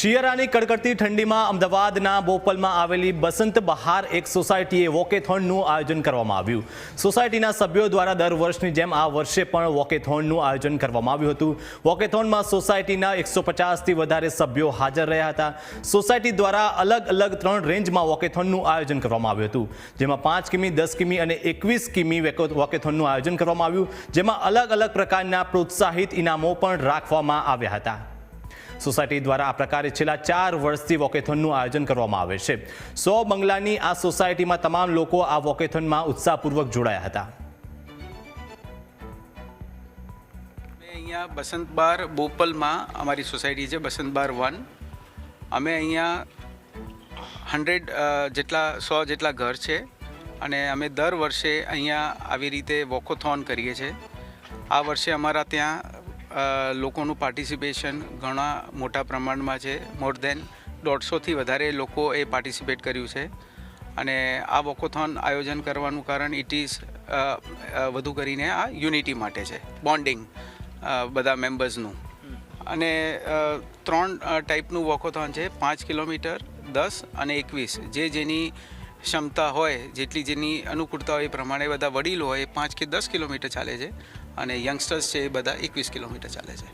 શિયાળાની કડકડતી ઠંડીમાં અમદાવાદના બોપલમાં આવેલી બસંત બહાર એક સોસાયટીએ વોકેથોનનું આયોજન કરવામાં આવ્યું. સોસાયટીના સભ્યો દ્વારા દર વર્ષની જેમ આ વર્ષે પણ વોકેથોનનું આયોજન કરવામાં આવ્યું હતું. વોકેથોનમાં સોસાયટીના એકસો પચાસથી વધારે સભ્યો હાજર રહ્યા હતા. સોસાયટી દ્વારા અલગ અલગ ત્રણ રેન્જમાં વોકેથોનનું આયોજન કરવામાં આવ્યું હતું. જેમાં પાંચ કિમી, દસ કિમી અને એકવીસ કિમી વેકો- વોકેથોનનું આયોજન કરવામાં આવ્યું. જેમાં અલગ અલગ પ્રકારના પ્રોત્સાહિત ઇનામો પણ રાખવામાં આવ્યા હતા. સોસાયટી દ્વારા આ પ્રકારે છેલ્લા ચાર વર્ષથી વોકેથોનનું આયોજન કરવામાં આવે છે. સો બંગલાની આ સોસાયટીમાં તમામ લોકો આ વોકેથોનમાં ઉત્સાહપૂર્વક જોડાયા હતા. અહીંયા બસંત બાર બોપલમાં અમારી સોસાયટી છે, બસંત બાર વન. અમે અહીંયા હંડ્રેડ જેટલા, સો જેટલા ઘર છે અને અમે દર વર્ષે અહીંયા આવી રીતે વોકોથોન કરીએ છીએ. આ વર્ષે અમારા ત્યાં લોકોનું પાર્ટિસિપેશન ઘણા મોટા પ્રમાણમાં છે. મોર દેન દોઢસોથી વધારે લોકોએ પાર્ટિસિપેટ કર્યું છે. અને આ વોકોથોન આયોજન કરવાનું કારણ ઇટ ઇઝ વધુ કરીને આ યુનિટી માટે છે. બોન્ડિંગ બધા મેમ્બર્સનું અને ત્રણ ટાઈપનું વોકોથોન છે. પાંચ કિલોમીટર, દસ અને એકવીસ. જે જેની ક્ષમતા હોય, જેટલી જેની અનુકૂળતા હોય એ પ્રમાણે બધા વડીલો હોય એ પાંચ કે દસ કિલોમીટર ચાલે છે અને યંગસ્ટર્સ છે એ બધા એકવીસ કિલોમીટર ચાલે છે.